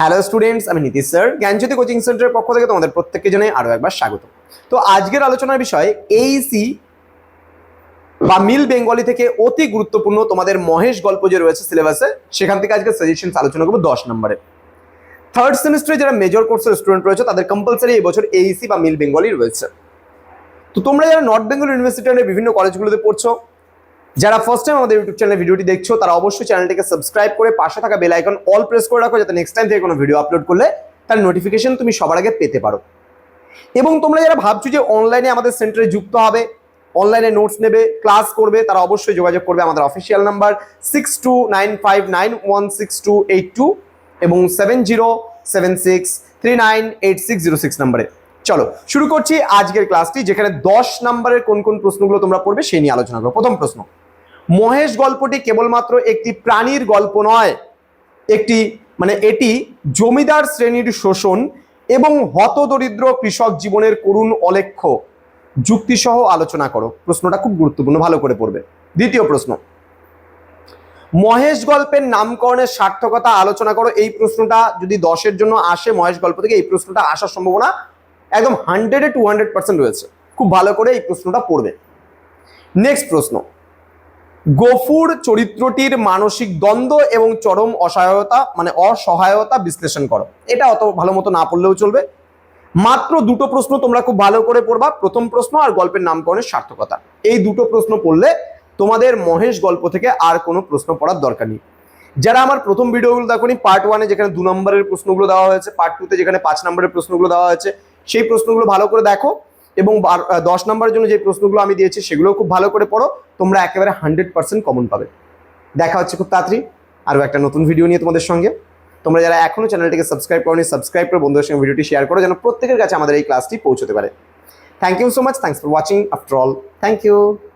Hello students আমি Nitish sir. জ্ঞানজ্যোতি coaching সেন্টারের পক্ষ থেকে তোমাদের প্রত্যেককে জানাই আরও একবার স্বাগত। তো আজকের আলোচনার বিষয় এইসি বা মিল বেঙ্গলি থেকে অতি গুরুত্বপূর্ণ তোমাদের মহেশ গল্প যে রয়েছে সিলেবাসে, সেখান থেকে আজকে সাজেশন আলোচনা করব দশ নম্বরে। থার্ড সেমিস্টারে যারা মেজর কোর্সের স্টুডেন্ট রয়েছে, তাদের কম্পালসারি এই বছর এইসি বা মিল বেঙ্গলি রয়েছে। তো তোমরা যারা নর্থ বেঙ্গল ইউনিভার্সিটির বিভিন্ন কলেজগুলোতে পড়ছো যারা ফার্স্ট টাইম আমাদের ইউটিউব চ্যানেলে ভিডিওটি দেখছ, তারা অবশ্যই চ্যানেলটিকে সাবস্ক্রাইব করে পাশে থাকা বেল আইকন অল প্রেস করে রাখো, যাতে নেক্সট টাইম থেকে কোনো ভিডিও আপলোড করলে তার নোটিফিকেশন তুমি সবার আগে পেতে পারো। এবং তোমরা যারা ভাবছ যে অনলাইনে আমাদের সেন্টারে যুক্ত হবে অনলাইনে নোটস নেবে ক্লাস করবে, তারা অবশ্যই যোগাযোগ করবে আমাদের official number six two nine five nine one six two eight two এবং seven zero seven six three nine eight six zero six নাম্বারে চলো, শুরু করছি আজকের ক্লাসটি যেখানে দশ নম্বরের কোন কোন প্রশ্নগুলো তোমরা পড়বে সেই নিয়ে আলোচনা করো প্রথম প্রশ্ন মহেশ গল্পটি কেবলমাত্র একটি প্রাণীর গল্প নয়, একটি মানে এটি জমিদার শ্রেণির শোষণ এবং হতদরিদ্র কৃষক জীবনের করুণ অলেখ্য যুক্তিসহ আলোচনা করো, প্রশ্নটা খুব গুরুত্বপূর্ণ, ভালো করে পড়বে। দ্বিতীয় প্রশ্ন, মহেশ গল্পের নামকরণের সার্থকতা আলোচনা করো। এই প্রশ্নটা যদি দশের জন্য আসে, মহেশ গল্প থেকে এই প্রশ্নটা আসার সম্ভাবনা একদম হান্ড্রেডে টু হান্ড্রেড পার্সেন্ট রয়েছে। খুব ভালো করে এই প্রশ্নটা পড়বে। নেক্সট প্রশ্ন গফুর চরিত্রটির মানসিক দ্বন্দ্ব এবং চরম অসহায়তা মানে অসহায়তা বিশ্লেষণ করো। এটা অত ভালো মতো না পড়লেও চলবে। মাত্র দুটো প্রশ্ন তোমরা খুব ভালো করে পড়বা। প্রথম প্রশ্ন আর গল্পের নামকরণের সার্থকতা। এই দুটো প্রশ্ন পড়লে তোমাদের মহেশ গল্প থেকে আর কোনো প্রশ্ন পড়ার দরকার নেই। যারা আমার প্রথম ভিডিওগুলো দেখোনি পার্ট ওয়ানে যেখানে দু নম্বরের প্রশ্নগুলো দেওয়া হয়েছে পার্ট টুতে যেখানে পাঁচ নম্বরের প্রশ্নগুলো দেওয়া হয়েছে, সেই প্রশ্নগুলো ভালো করে দেখো। এবং দশ নম্বরের জন্য যে প্রশ্নগুলো আমি দিয়েছি সেগুলো খুব ভালো করে পড়ো। তোমরা একেবারে হান্ড্রেড পার্সেন্ট কমন পাবে। দেখা হচ্ছে খুব তাড়াতাড়ি আরও একটা নতুন ভিডিও নিয়ে তোমাদের সঙ্গে। তোমরা যারা এখনও চ্যানেলটিকে সাবস্ক্রাইব করোনি সাবস্ক্রাইব করে বন্ধুদের সঙ্গে ভিডিওটি শেয়ার করো, যেন প্রত্যেকের কাছে আমাদের এই ক্লাসটি পৌঁছতে পারে। Thank you so much thanks for watching after all thank you